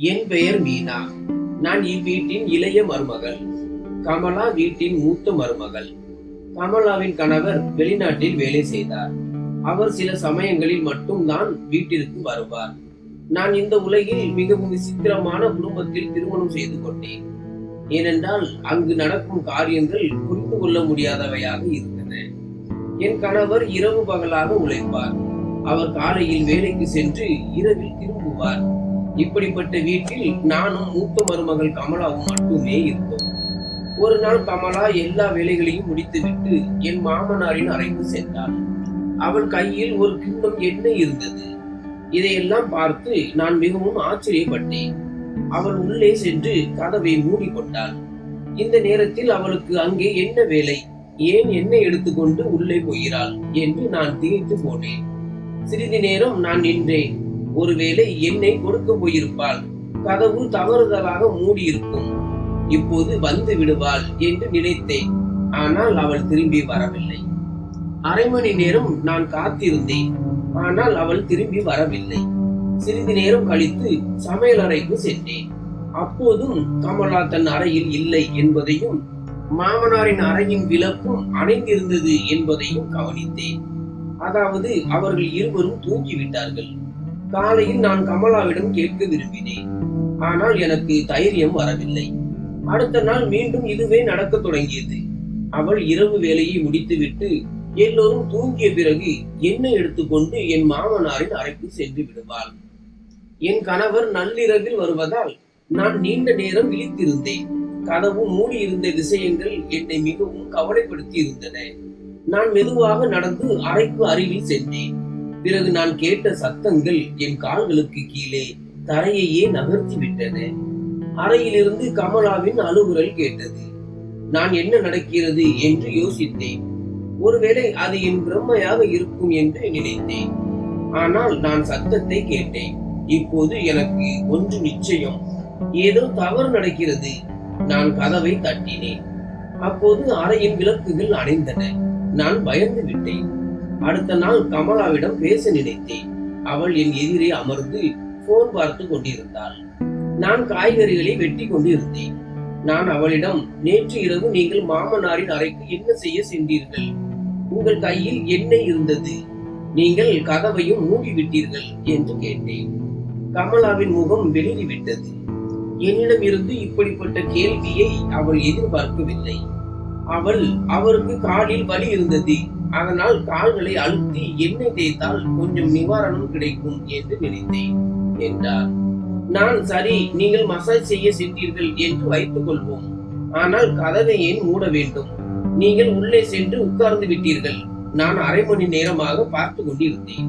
என் பெயர் மீனா. நான் இவ்வீட்டின் இளைய மருமகள். கமலா வீட்டின் மூத்த மருமகள். கமலாவின் கணவர் வெளிநாட்டில் வேலை செய்தார். அவர் சில சமயங்களில் மட்டும் நான் வீட்டிற்கு வருவார். நான் இந்த உலகில் மிகவும் விசித்திரமான குடும்பத்தில் திருமணம் செய்து கொண்டேன். ஏனென்றால் அங்கு நடக்கும் காரியங்கள் புரிந்து கொள்ள முடியாதவையாக இருந்தன. என் கணவர் இரவு பகலாக உழைப்பார். அவர் காலையில் வேலைக்கு சென்று இரவில் திரும்புவார். இப்படிப்பட்ட வீட்டில் நானும் மூத்த மருமகள் கமலாவும் மட்டுமே இருந்தோம். ஒரு நாள் கமலா எல்லா வேலைகளையும் முடித்துவிட்டு என் மாமனாரின் அறைக்கு சென்றாள். அவள் கையில் ஒரு கிண்ணம் எண்ணெய் இருந்தது. இதையெல்லாம் பார்த்து நான் மிகவும் ஆச்சரியப்பட்டேன். அவள் உள்ளே சென்று கதவை மூடிக்கொண்டாள். இந்த நேரத்தில் அவளுக்கு அங்கே என்ன வேலை? ஏன் எண்ணெய் எடுத்துக்கொண்டு உள்ளே போகிறாள்? என்று நான் திகைத்து போனேன். சிறிது நேரம் நான் நின்றேன். ஒருவேளை என்னை கொடுக்க போயிருப்பாள். கதவு தவறுதலாக மூடியிருக்கும். இப்போது வந்து விடுவாள் என்று நினைத்தேன். ஆனால் அவள் திரும்பி வரவில்லை. அரை மணி நேரம் நான் காத்திருந்தேன். ஆனால் அவள் திரும்பி வரவில்லை. சிறிது நேரம் கழித்து சமையல் அறைக்கு சென்றேன். அப்போதும் கமலா தன் அறையில் இல்லை என்பதையும் மாமனாரின் அறையின் விளக்கும் அணைந்திருந்தது என்பதையும் கவனித்தேன். அதாவது அவர்கள் இருவரும் தூங்கிவிட்டார்கள். காலையில் நான் கமலாவிடம் கேட்க விரும்பினேன். ஆனால் எனக்கு தைரியம் வரவில்லை. அடுத்த நாள் மீண்டும் இதுவே நடக்கத் தொடங்கியது. அவள் இரவு வேலையை முடித்துவிட்டு எல்லோரும் தூங்கிய பிறகு என்னை எடுத்துக்கொண்டு என் மாமனாரின் அறைக்கு சென்று விடுவாள். என் கணவர் நள்ளிரவில் வருவதால் நான் நீண்ட நேரம் விழித்திருந்தேன். கதவு மூடி இருந்த விஷயங்கள் என்னை மிகவும் கவலைப்படுத்தி இருந்தன நான் மெதுவாக நடந்து அறைக்கு அருகில் சென்றேன். பிறகு நான் கேட்ட சத்தங்கள் என் கால்களுக்கு கீழே தரையையே நகர்த்தி விட்டன அறையிலிருந்து கமலாவின் அழுகுரல் கேட்டது. நான் என்ன நடக்கிறது என்று யோசித்தேன். ஒருவேளை அது என் பிரம்மையாக இருக்கும் என்று நினைத்தேன். ஆனால் நான் சத்தத்தை கேட்டேன். இப்போது எனக்கு ஒன்று நிச்சயம். ஏதோ தவறு நடக்கிறது. நான் கதவை தட்டினேன். அப்போது அறையின் விளக்குகள் அணைந்தன. நான் பயந்து விட்டேன். அடுத்த நாள் கமலாவிடம் பேச நினைத்தேன். அவள் என் எதிரே அமர்ந்து போன் பார்த்து கொண்டிருந்தாள். நான் காய்கறிகளை வெட்டி கொண்டிருந்தேன். நான் அவளிடம் நேற்று இரவு நீங்கள் மாமனாரின் அறைக்கு என்ன செய்ய சென்றீர்கள்? உங்கள் கையில் எண்ணெய் இருந்தது? நீங்கள் கதவையும் மூடிவிட்டீர்கள் என்று கேட்டேன். கமலாவின் முகம் வெளியிவிட்டது. என்னிடம் இருந்து இப்படிப்பட்ட கேள்வியை அவள் எதிர்பார்க்கவில்லை. அவள் அவருக்கு காலில் வலி இருந்தது. அதனால் கால்களை அழுத்தி எண்ணெய் தேய்த்தால் கொஞ்சம் நிவாரணம் கிடைக்கும் என்று நினைத்தேன் என்றார். நான் சரி நீங்கள் மசாஜ் செய்ய சென்றீர்கள் என்று வைத்துக் கொள்வோம். ஆனால் கதவை ஏன் மூட வேண்டும்? நீங்கள் உள்ளே சென்று உட்கார்ந்து விட்டீர்கள். நான் அரை மணி நேரமாக பார்த்து கொண்டிருந்தேன்.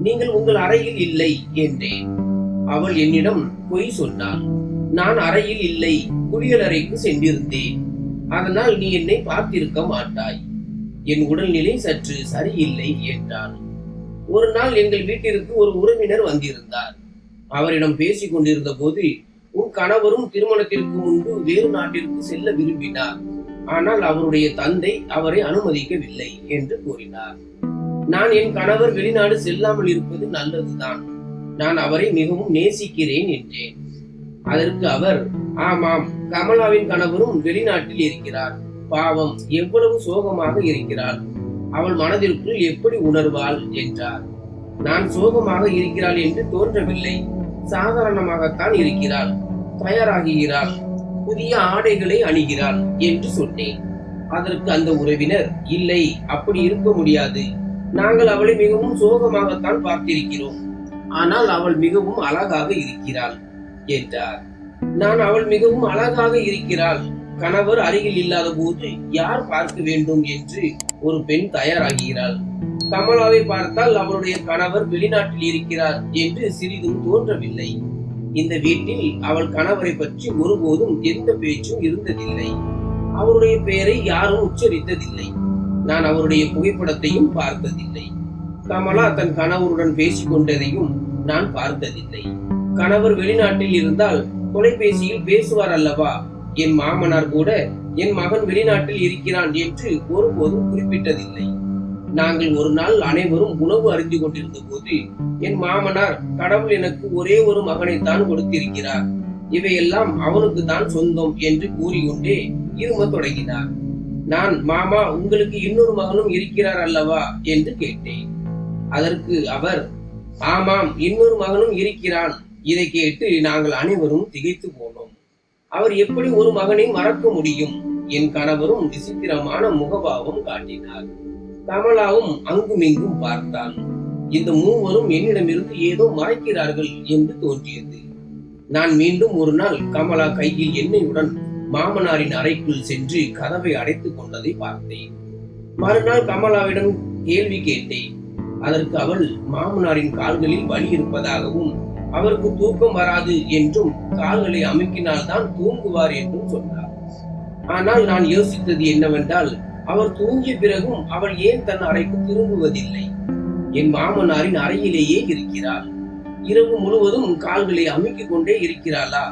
நீங்கள் உங்கள் அறையில் இல்லை என்றேன். அவள் என்னிடம் பொய் சொன்னாள். நான் அறையில் இல்லை குளியலறைக்கு சென்றிருந்தேன். அதனால் நீ என்னை பார்த்திருக்க மாட்டாய் என் உடல்நிலை சற்று சரியில்லை என்றான். ஒரு நாள் எங்கள் வீட்டிற்கு ஒரு உறவினர் வந்திருந்தார். அவரிடம் பேசிக் கொண்டிருந்த போது உன் கணவரும் திருமணத்திற்கு முன்பு வேறு நாட்டிற்கு செல்ல விரும்பினார். ஆனால் அவருடைய தந்தை அவரை அனுமதிக்கவில்லை என்று கூறினார். நான் என் கணவர் வெளிநாடு செல்லாமல் இருப்பது நல்லதுதான். நான் அவரை மிகவும் நேசிக்கிறேன் என்றேன். அதற்கு அவர் ஆமாம் கமலாவின் கணவரும் வெளிநாட்டில் இருக்கிறார். பாவம் எவ்வளவு சோகமாக இருக்கிறாள்? அவள் மனதிற்குள் எப்படி உணர்வாள் என்றார். நான் சோகமாக இருக்கிறாள் என்று தோன்றவில்லை. சாதாரணமாகத்தான் இருக்கிறாள். தயாராகுகிறாள் புதிய ஆடைகளை அணிகிறாள் என்று சொன்னேன். அதற்கு அந்த உறவினர் இல்லை அப்படி இருக்க முடியாது. நாங்கள் அவளை மிகவும் சோகமாகத்தான் பார்த்திருக்கிறோம். ஆனால் அவள் மிகவும் அழகாக இருக்கிறாள் என்றார். நான் அவள் மிகவும் அழகாக இருக்கிறாள். கணவர் அருகில் இல்லாத போது யார் பார்க்க வேண்டும் என்று ஒரு பெண் தயாராகிறாள். கமலாவை பார்த்தால் அவருடைய கணவர் வெளிநாட்டில் இருக்கிறார் என்று சிறிதும் தோன்றவில்லை. இந்த வீட்டில் அவள் கணவரை பற்றி ஒருபோதும் எந்த பேச்சும் இருந்ததில்லை. அவருடைய பெயரை யாரும் உச்சரித்ததில்லை. நான் அவருடைய புகைப்படத்தையும் பார்த்ததில்லை. கமலா தன் கணவருடன் பேசிக் கொண்டதையும் நான் பார்த்ததில்லை. கணவர் வெளிநாட்டில் இருந்தால் தொலைபேசியில் பேசுவார் அல்லவா? என் மாமனார் கூட என் மகன் வெளிநாட்டில் இருக்கிறான் என்று ஒருபோதும் குறிப்பிட்டதில்லை. நாங்கள் ஒரு நாள் அனைவரும் உணவு அறிந்து கொண்டிருந்த போது என் மாமனார் கடவுள் எனக்கு ஒரே ஒரு மகனைத்தான் கொடுத்திருக்கிறார். இவையெல்லாம் அவனுக்கு தான் சொந்தம் என்று கூறிக்கொண்டே இரும தொடங்கினார். நான் மாமா உங்களுக்கு இன்னொரு மகனும் இருக்கிறார் அல்லவா? என்று கேட்டேன். அதற்கு அவர் ஆமாம் இன்னொரு மகனும் இருக்கிறான். இதை கேட்டு நாங்கள் அனைவரும் திகைத்து போனோம். அவர் எப்படி ஒரு மகனை மறக்க முடியும்? என் கணவரும் விசித்திரமான முகபாவம் காட்டினார். கமலாவும் அங்குமிங்கும் பார்த்தான். இந்த மூவரும் என்னிடமிருந்து ஏதோ மறைக்கிறார்கள் என்று தோன்றியது. நான் மீண்டும் ஒரு நாள் கமலா கையில் எண்ணெயுடன் மாமனாரின் அறைக்குள் சென்று கதவை அடைத்துக் கொண்டதை பார்த்தேன். மறுநாள் கமலாவிடம் கேள்வி கேட்டேன். அதற்கு அவள் மாமனாரின் கால்களில் வலி இருப்பதாகவும் அவருக்கு தூக்கம் வராது என்றும் கால்களை அமுக்கினால்தான் தூங்குவார் என்றும் சொன்னார். ஆனால் நான் யோசித்தது என்னவென்றால் அவர் தூங்கிய பிறகும் அவள் ஏன் தன் அறைக்கு திரும்புவதில்லை? என் மாமனாரின் அறையிலேயே இருக்கிறாள் இரவு முழுவதும் கால்களை அமுக்கிக் கொண்டே இருக்கிறாளா?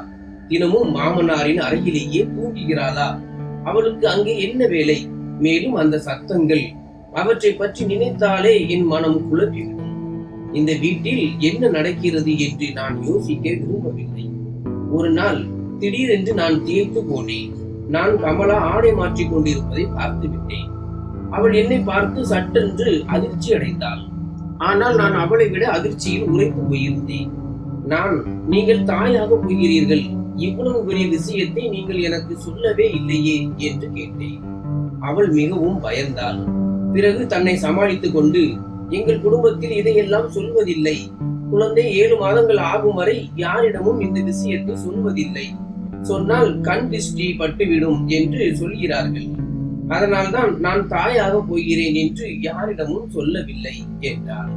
தினமும் மாமனாரின் அறையிலேயே தூங்குகிறாளா? அவளுக்கு அங்கே என்ன வேலை? மேலும் அந்த சத்தங்கள் அவற்றை பற்றி நினைத்தாலே என் மனம் குழப்பிவிடும். இந்த வீட்டில் என்ன நடக்கிறது என்று நான் யோசிக்க விரும்பவில்லை. ஒரு நாள் திடீரென்று நான் திகைத்து போனேன். நான் கமலா ஆடை மாற்றிக் கொண்டிருப்பதை பார்த்து விட்டேன். அவள் என்னை பார்த்து சட்டென்று அதிர்ச்சி அடைந்தாள். ஆனால் நான் அவளை விட அதிர்ச்சியில் உரைத்து போயிருந்தேன். நான் நீங்கள் தாயாக போகிறீர்கள். இவ்வளவு பெரிய விஷயத்தை நீங்கள் எனக்கு சொல்லவே இல்லையே என்று கேட்டேன். அவள் மிகவும் பயந்தாள். பிறகு தன்னை சமாளித்துக் கொண்டு எங்கள் குடும்பத்தில் இதையெல்லாம் சொல்வதில்லை. குழந்தை ஏழு மாதங்கள் ஆகும் வரை யாரிடமும் இந்த விஷயத்தை சொல்வதில்லை. சொன்னால் கண் திருஷ்டி பட்டுவிடும் என்று சொல்கிறார்கள். அதனால்தான் நான் தாயாக போகிறேன் என்று யாரிடமும் சொல்லவில்லை என்றார்.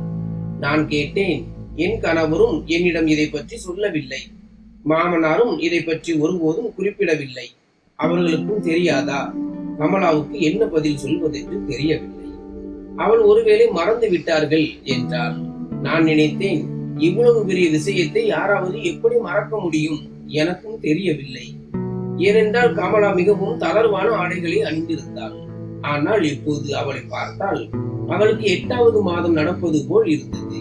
நான் கேட்டேன் என் கணவரும் என்னிடம் இதை பற்றி சொல்லவில்லை. மாமனாரும் இதை பற்றி ஒருபோதும் குறிப்பிடவில்லை. அவர்களுக்கும் தெரியாதா? கமலாவுக்கு என்ன பதில் சொல்வதென்று தெரியவில்லை. அவள் ஒருவேளை மறந்து விட்டார்கள் என்றார். நான் நினைத்தேன் இவ்வளவு பெரிய விஷயத்தை யாராவது எப்படி மறக்க முடியும் எனக்கும் தெரியவில்லை. ஏனென்றால் கமலா மிகவும் தளர்வான ஆடைகளை அணிந்திருந்தாள். ஆனால் இப்போது அவளை பார்த்தால் அவளுக்கு எட்டாவது மாதம் நடப்பது போல் இருந்தது.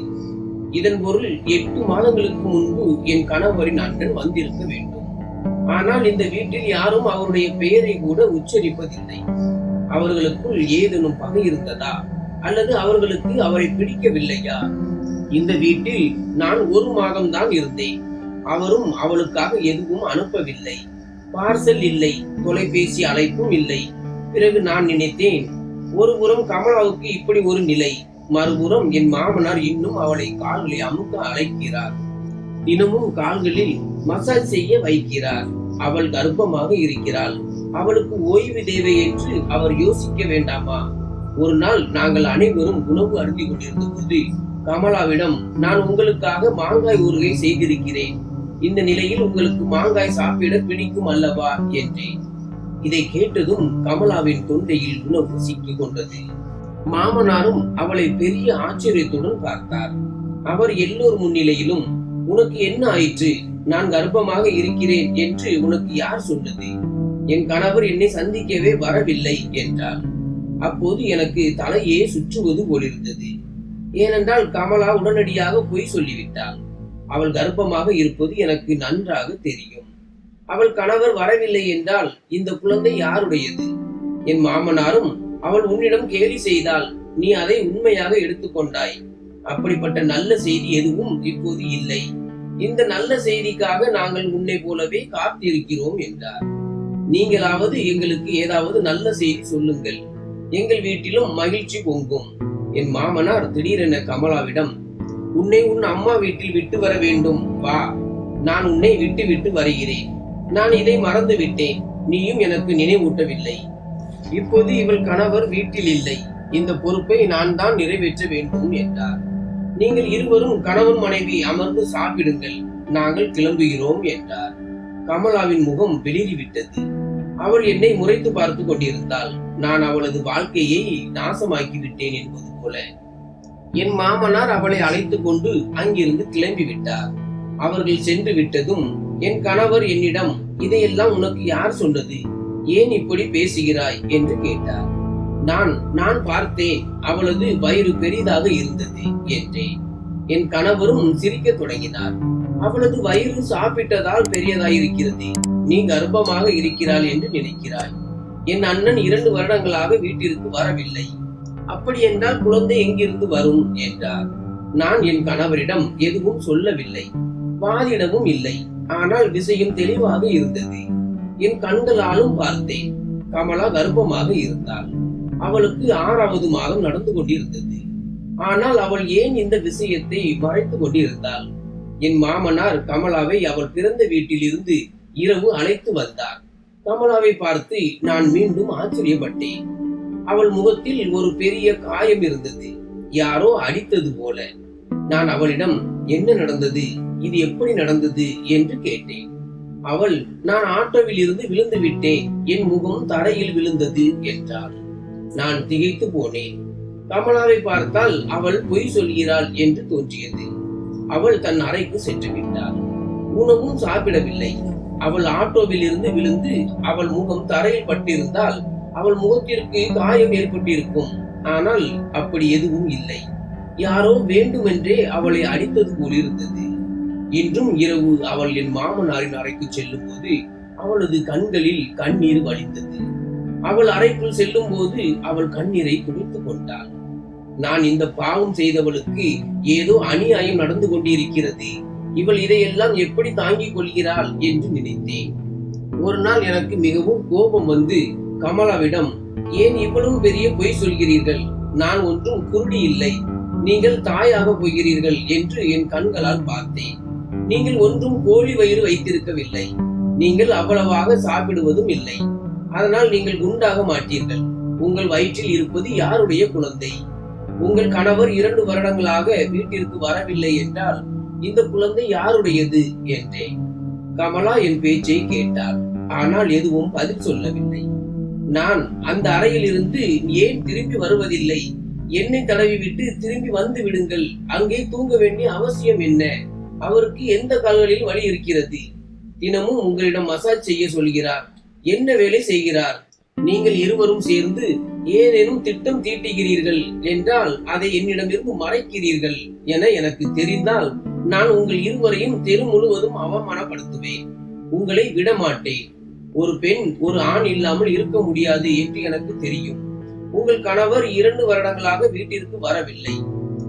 இதன் பொருள் எட்டு மாதங்களுக்கு முன்பு என் கணவரின் அண்ணன் வந்திருக்க வேண்டும். ஆனால் இந்த வீட்டில் யாரும் அவருடைய பெயரை கூட உச்சரிப்பதில்லை. அவர்களுக்குள் ஏதேனும் பகை இருந்ததா? அல்லது அவர்களுக்கு அவரை பிடிக்கவில்லையா? இந்த வீட்டில் நான் ஒரு மாதம் தான் இருந்தேன். அவரும் அவளுக்காக எதுவும் அனுப்பவில்லை. பார்சல் இல்லை தொலைபேசி அழைப்பும் இல்லை. பிறகு நான் நினைத்தேன் ஒருபுறம் கமலாவுக்கு இப்படி ஒரு நிலை. மறுபுறம் என் மாமனார் இன்னும் அவளை கால்களை அமுக்க அழைக்கிறார். தினமும் கால்களில் மசாஜ் செய்ய வைக்கிறார். அவள் கர்ப்பமாக இருக்கிறாள். அவளுக்கு ஓய்வு தேவை என்று அவர் யோசிக்க வேண்டாமா? ஒரு நாள் நாங்கள் அனைவரும் உணவு அருந்தி கொண்டிருந்த போது கமலாவிடம் நான் உங்களுக்காக மாங்காய் ஊறுகை செய்திருக்கிறேன். இந்த நிலையில் உங்களுக்கு மாங்காய் சாப்பிட பிடிக்கும் அல்லவா? என்றேன். இதை கேட்டதும் கமலாவின் தொண்டையில் உணவு சிக்கிக் கொண்டது. மாமனாரும் அவளை பெரிய ஆச்சரியத்துடன் பார்த்தார். அவர் எல்லோர் முன்னிலையிலும் உனக்கு என்ன ஆயிற்று? நான் கர்ப்பமாக இருக்கிறேன் என்று உனக்கு யார் சொன்னது? என் கணவர் என்னை சந்திக்கவே வரவில்லை என்றார் அப்போது எனக்கு தலையே சுற்றுவது போலிருந்தது. ஏனென்றால் கமலா உடனடியாக பொய் சொல்லிவிட்டாள். அவள் கர்ப்பமாக இருப்பது எனக்கு நன்றாக தெரியும். அவள் கணவர் வரவில்லை என்றால் இந்த குழந்தை யாருடையது? என் மாமனாரும் அவள் உன்னிடம் கேலி செய்தால் நீ அதை உண்மையாக எடுத்துக்கொண்டாய். அப்படிப்பட்ட நல்ல செய்தி எதுவும் இப்போது இல்லை. இந்த நல்ல செய்திக்காக நாங்கள் உன்னை போலவே காத்திருக்கிறோம் என்றார். நீங்களாவது எங்களுக்கு ஏதாவது நல்ல செய்தி சொல்லுங்கள். எங்கள் வீட்டிலும் மகிழ்ச்சி பொங்கும். என் மாமனார் திடீரென கமலாவிடம் உன்னை உன் அம்மா வீட்டில் விட்டு வர வேண்டும். வா. நான் உன்னை விட்டு விட்டு வருகிறேன். நான் இதை மறந்து விட்டேன். நீயும் எனக்கு நினைவூட்டவில்லை. இப்போது இவள் கணவர் வீட்டில் இல்லை. இந்த பொறுப்பை நான் தான் நிறைவேற்ற வேண்டும் என்றார். நீங்கள் இருவரும் கணவன் மனைவி அமர்ந்து சாப்பிடுங்கள். நாங்கள் கிளம்புகிறோம் என்றார். கமலாவின் முகம் வெளியிவிட்டது அவள் என்னை முறைத்து பார்த்து கொண்டிருந்தாள். நான் அவளது வாழ்க்கையை நாசமாக்கி விட்டேன் என்பது போல. என் மாமனார் அவளை அழைத்துக் கொண்டு அங்கிருந்து கிளம்பி விட்டார் அவர்கள் சென்று விட்டதும் என் கணவர் என்னிடம் இதையெல்லாம் உனக்கு யார் சொன்னது? ஏன் இப்படி பேசுகிறாய்? என்று கேட்டார். நான் நான் பார்த்தேன் அவளது வயிறு பெரிதாக இருந்தது என்றேன். என் கணவரும் சிரிக்கத் தொடங்கினார். அவளது வயிறு சாப்பிட்டதால் பெரியதாயிருக்கிறது. நீ கர்ப்பமாக இருக்கிறாள் என்று நினைக்கிறாய். என் அண்ணன் இரண்டு வருடங்களாக வீட்டிற்கு வரவில்லை. அப்படி என்றால் குழந்தை எங்கிருந்து வரும்? என்றார். நான் என் கணவரிடம் எதுவும் சொல்லவில்லை. வாதிடவும் இல்லை. ஆனால் விஷயம் தெளிவாக இருந்தது. என் கண்களாலும் பார்த்தேன். கமலா கர்ப்பமாக இருந்தாள். அவளுக்கு ஆறாவது மாதம் நடந்து கொண்டிருந்தது. ஆனால் அவள் ஏன் இந்த விஷயத்தை மறைத்து கொண்டிருந்தாள்? என் மாமனார் கமலாவை அவள் பிறந்த வீட்டிலிருந்து இரவு அழைத்து வந்தார். கமலாவை பார்த்து நான் மீண்டும் ஆச்சரியப்பட்டேன். அவள் முகத்தில் ஒரு பெரிய காயம் இருந்தது. யாரோ அடித்தது போல. நான் அவளிடம் என்ன நடந்தது? இது எப்படி நடந்தது? என்று கேட்டேன். அவள் நான் ஆட்டோவில் இருந்து விழுந்து விட்டேன். என் முகம் தரையில் விழுந்தது என்றாள். நான் திகைத்து போனேன். கமலாவை பார்த்தால் அவள் பொய் சொல்கிறாள் என்று தோன்றியது. அவள் தன் அறைக்கு சென்று விட்டாள். உணவும் சாப்பிடவில்லை. அவள் ஆட்டோவில் இருந்து விழுந்து அவள் முகம் தரையில் பட்டிருந்தால் அவள் முகத்திற்கு காயம் ஏற்பட்டிருக்கும். ஆனால் அப்படி எதுவும் இல்லை. யாரோ வேண்டுமென்றே அவளை அடித்தது போல் இருந்தது இன்றும் இரவு அவள் என் மாமனாரின் அறைக்கு செல்லும் போது அவளது கண்களில் கண்ணீர் வழிந்தது. அவள் அறைக்குள் செல்லும் போது அவள் கண்ணீரை துடைத்துக் கொண்டாள். நான் இந்த பாவம் செய்தவளுக்கு ஏதோ அநியாயம் நடந்து கொண்டிருக்கிறது. இவள் இதையெல்லாம் எப்படி தாங்கிக் கொள்கிறாள் என்று நினைத்தேன். ஒரு நாள் எனக்கு மிகவும் கோபம் வந்து கமலாவிடம் ஏன் இவ்வளவு பெரிய பொய் சொல்கிறீர்கள்? நான் ஒன்றும் குருடி இல்லை. நீங்கள் தாயாக போகிறீர்கள் என்று என் கண்களால் பார்த்தேன். நீங்கள் ஒன்றும் கோழி வயிறு வைத்திருக்கவில்லை. நீங்கள் அவ்வளவாக சாப்பிடுவதும் இல்லை. அதனால் நீங்கள் குண்டாக மாட்டீர்கள். உங்கள் வயிற்றில் இருப்பது யாருடைய குழந்தை? உங்கள் கணவர் இரண்டு வருடங்களாக வீட்டிற்கு வரவில்லை என்றால் இந்த குழந்தை யாருடையது என்றேன். கமலா என் பேச்சை கேட்டார் ஆனால் எதுவும் பதில் சொல்லவில்லை. நான் அந்த அறையில் இருந்து ஏன் திரும்பி வருவதில்லை? என்னை தடவி விட்டு திரும்பி வந்து விடுங்கள். அங்கே தூங்க வேண்டிய அவசியம் என்ன? அவருக்கு எந்த கால்களில் வழி இருக்கிறது? தினமும் உங்களிடம் மசாஜ் செய்ய சொல்கிறார். என்ன வேலை செய்கிறார்? நீங்கள் இருவரும் சேர்ந்து ஏதேனும் திட்டம் தீட்டுகிறீர்கள் என்றால் அதை என்னிடமிருந்து மறைக்கிறீர்கள் என எனக்கு தெரிந்தால் நான் உங்கள் இருவரையும் தெரு முழுவதும் அவமானப்படுத்துவேன். உங்களை விடமாட்டேன். ஒரு பெண் ஒரு ஆண் இல்லாமல் இருக்க முடியாது என்று எனக்கு தெரியும். உங்கள் கணவர் இரண்டு வருடங்களாக வீட்டிற்கு வரவில்லை.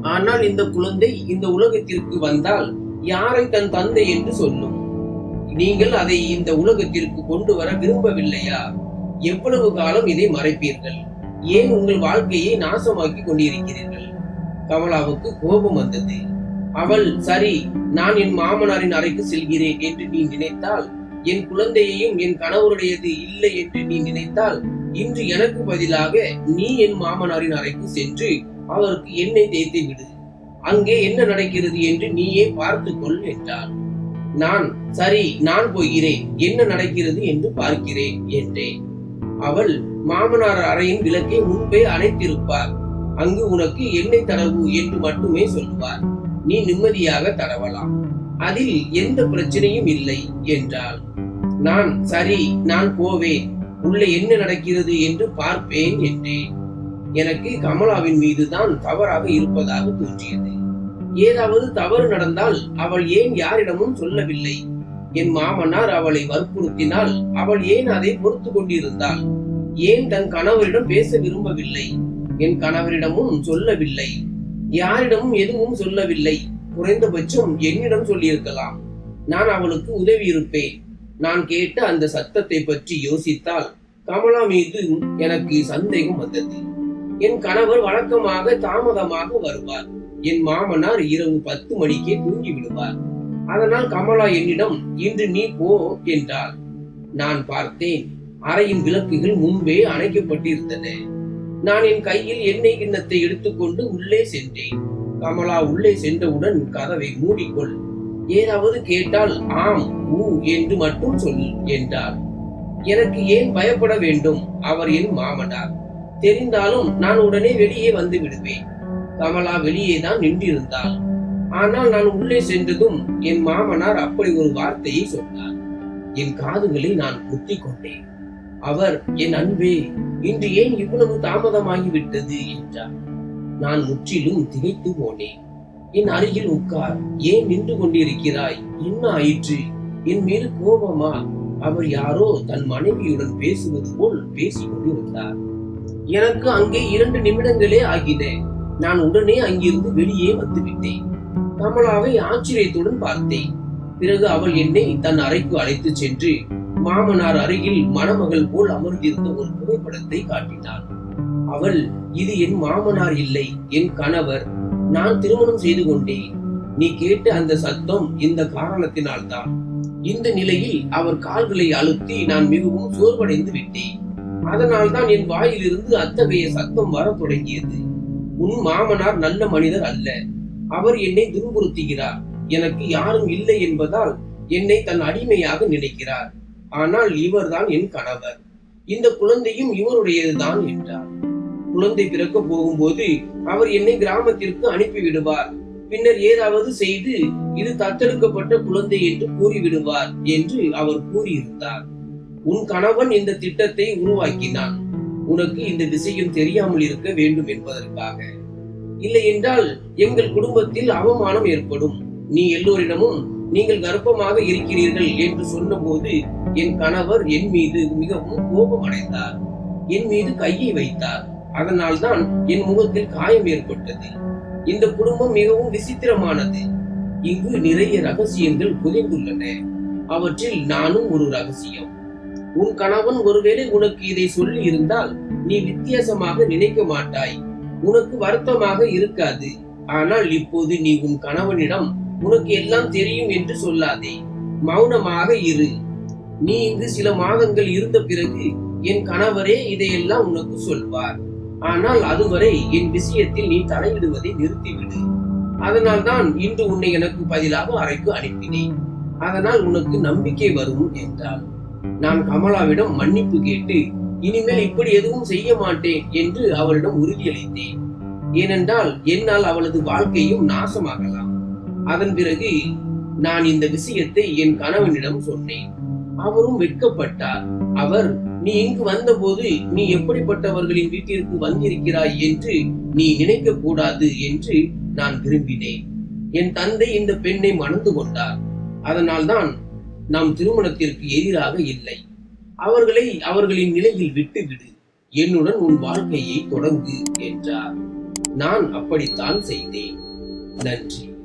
ஆனால் இந்த குழந்தை இந்த உலகத்திற்கு வந்தால் யாரை தன் தந்தை என்று சொல்லும்? நீங்கள் அதை இந்த உலகத்திற்கு கொண்டு வர விரும்பவில்லையா? எவ்வளவு காலம் இதை மறைப்பீர்கள்? ஏன் உங்கள் வாழ்க்கையை நாசமாக்கி கொண்டிருக்கிறீர்கள்? கமலாவுக்கு கோபம் வந்தது. அவள் சரி நான் என் மாமனாரின் அறைக்கு செல்கிறேன் என்று நீ நினைத்தால் என் குழந்தையையும் என் கணவருடையது இல்லை என்று நீ நினைத்தால் இன்று எனக்கு பதிலாக நீ என் மாமனாரின் அறைக்கு சென்று அவருக்கு எண்ணெய் தேய்த்து விடு. அங்கே என்ன நடக்கிறது என்று நீயே பார்த்து கொள் என்றாள். நான் சரி நான் போகிறேன் என்ன நடக்கிறது என்று பார்க்கிறேன் என்றேன். அவள் மாமனார் அறையின் விளக்கை முன்பே அணைத்திருப்பார். அங்கு உனக்கு எண்ணெய் தரவு என்று மட்டுமே சொல்லுவார் நீ நிம்மதியாக தடவலாம். அதில் எந்த பிரச்சனையும் இல்லை என்றாள். நான் சரி நான் போவேன். உள்ளே என்ன நடக்கிறது என்று பார்ப்பேன் என்றேன். எனக்கு கமலாவின் மீதுதான் தவறாக இருப்பதாக தோன்றியது. ஏதாவது தவறு நடந்தால் அவள் ஏன் யாரிடமும் சொல்லவில்லை? என் மாமனார் அவளை வற்புறுத்தினால் அவள் ஏன் அதை பொறுத்து கொண்டிருந்தாள்? ஏன் தன் கணவரிடம் பேச விரும்பவில்லை? என் கணவரிடமும் சொல்லவில்லை. யாரிடமும் எதுவும் சொல்லவில்லை. குறைந்தபட்சம் என்னிடம் சொல்லியிருக்கலாம். நான் அவளுக்கு உதவி இருப்பேன். நான் கேட்ட அந்த சத்தத்தை பற்றி யோசித்தால் கமலா மீது எனக்கு சந்தேகம் வந்தது. என் கணவர் வழக்கமாக தாமதமாக வருவார். என் மாமனார் இரவு பத்து மணிக்கே தூங்கி விடுவார் அதனால் கமலா என்னிடம் இன்று நீ போ என்றாள் நான் பார்த்தேன் அறையின் விளக்குகள் முன்பே அணைக்கப்பட்டிருந்தன. நான் என் கையில் எண்ணெய் கிண்ணத்தை எடுத்துக்கொண்டு உள்ளே சென்றேன். கமலா உள்ளே சென்றவுடன் கதவை மூடிக்கொள். ஏதாவது கேட்டால் ஆம் ஊ என்று மட்டும் சொல் என்றார். எனக்கு ஏன் பயப்பட வேண்டும்? அவர் என் மாமனார். தெரிந்தாலும் நான் உடனே வெளியே வந்து விடுவேன். கமலா வெளியே தான் நின்றிருந்தாள். ஆனால் நான் உள்ளே சென்றதும் என் மாமனார் அப்படி ஒரு வார்த்தையை சொன்னார். என் காதுகளை நான் குத்திக் கொண்டேன் அவர் என் அன்பே இன்று ஏன் இவ்வளவு தாமதமாகிவிட்டது? என்றார். நான் முற்றிலும் திகைத்து போனேன். என் அருகில் உட்கார். ஏன் நின்று கொண்டிருக்கிறாய்? என்ன ஆயிற்று? என் மீது கோபமா? அவர் யாரோ தன் மனைவியுடன் பேசுவது போல் பேசிக் கொண்டிருந்தார். எனக்கு அங்கே இரண்டு நிமிடங்களே ஆகின. நான் உடனே அங்கிருந்து வெளியே வந்துவிட்டேன். கமலாவை ஆச்சரியத்துடன் பார்த்தேன். பிறகு அவள் என்னை தன் அறைக்கு அழைத்து சென்று மாமனார் அருகில் மணமகள் போல் அமர்ந்திருந்த ஒரு புகைப்படத்தை காட்டினாள் அவள் இது என் மாமனார் இல்லை என் கணவர். நான் திருமணம் செய்து கொண்டேன். நீ கேட்ட அந்த சத்தம் இந்த காரணத்தினால்தான். இந்த நிலையில் அவர் கால்களை அழுத்தி நான் மிகவும் சோர்வடைந்து விட்டேன். அதனால் தான் என் வாயிலிருந்து அத்தகைய சத்தம் வரத் தொடங்கியது. உன் மாமனார் நல்ல மனிதர் அல்ல. அவர் என்னை துன்புறுத்துகிறார். எனக்கு யாரும் இல்லை என்பதால் என்னை தன் அடிமையாக நினைக்கிறார். ஆனால் இவர்தான் என் கணவர். இந்த குழந்தையும் இவருடையதுதான் என்றார். குழந்தை பிறக்க போகும்போது அவர் என்னை கிராமத்திற்கு அனுப்பிவிடுவார் பின்னர் ஏதாவது செய்து இது தத்தெடுக்கப்பட்ட குழந்தை என்று கூறிவிடுவார் என்று அவர் கூறியிருந்தார். உன் கணவன் இந்த திட்டத்தை உருவாக்கினான். உனக்கு இந்த விஷயம் தெரியாமல் இருக்க வேண்டும் என்பதற்காக. இல்லை என்றால் எங்கள் குடும்பத்தில் அவமானம் ஏற்படும். நீ எல்லோரிடமும் நீங்கள் கர்ப்பமாக இருக்கிறீர்கள் என்று சொன்னபோது என் கணவர் என் மீது மிகவும் கோபம் அடைந்தார். என் மீது கையை வைத்தார். அதனால்தான் என் முகத்தில் காயம் ஏற்பட்டது. இந்த குடும்பம் மிகவும் விசித்திரமானது. இங்கு நிறைய ரகசியங்கள் புதைந்துள்ளன. அவற்றில் நானும் ஒரு ரகசியம். உன் கணவன் ஒருவேளை உனக்கு இதை சொல்லி இருந்தால் நீ வித்தியாசமாக நினைக்க மாட்டாய். உனக்கு வருத்தமாக இருக்காது. ஆனால் இப்போது நீ உன் கணவனிடம் உனக்கு எல்லாம் தெரியும் என்று சொல்லாதே. மௌனமாக இரு. நீ இங்கு சில மாதங்கள் இருந்த பிறகு என் கணவரே இதையெல்லாம் உனக்கு சொல்வார். ஆனால் அதுவரை என் விஷயத்தில் நீ தலையிடுவதை நிறுத்திவிடு. அதனால் தான் இன்று உன்னை எனக்கு பதிலாக அறைக்கு அனுப்பினேன். அதனால் உனக்கு நம்பிக்கை வரும் என்றாள். நான் கமலாவிடம் மன்னிப்பு கேட்டு இனிமேல் இப்படி எதுவும் செய்ய மாட்டேன் என்று அவளிடம் உறுதியளித்தேன். ஏனென்றால் என்னால் அவளது வாழ்க்கையும் நாசமாகலாம். அதன் பிறகு நான் இந்த விஷயத்தை என் கணவனிடம் சொன்னேன். அவரும் வெட்கப்பட்டார். அவர் நீ இங்கு வந்தபோது நீ எப்படிப்பட்டவர்களின் வீட்டிற்கு வந்திருக்கிறாய் என்று நீ நினைக்க கூடாது என்று நான் விரும்பினேன். என் தந்தை இந்த பெண்ணை மணந்து கொண்டார். அதனால்தான் நம் திருமணத்திற்கு எதிராக இல்லை. அவர்களை அவர்களின் நிலையில் விட்டுவிடு. என்னுடன் உன் வாழ்க்கையை தொடங்கு என்றார். நான் அப்படித்தான் செய்தேன். நன்றி.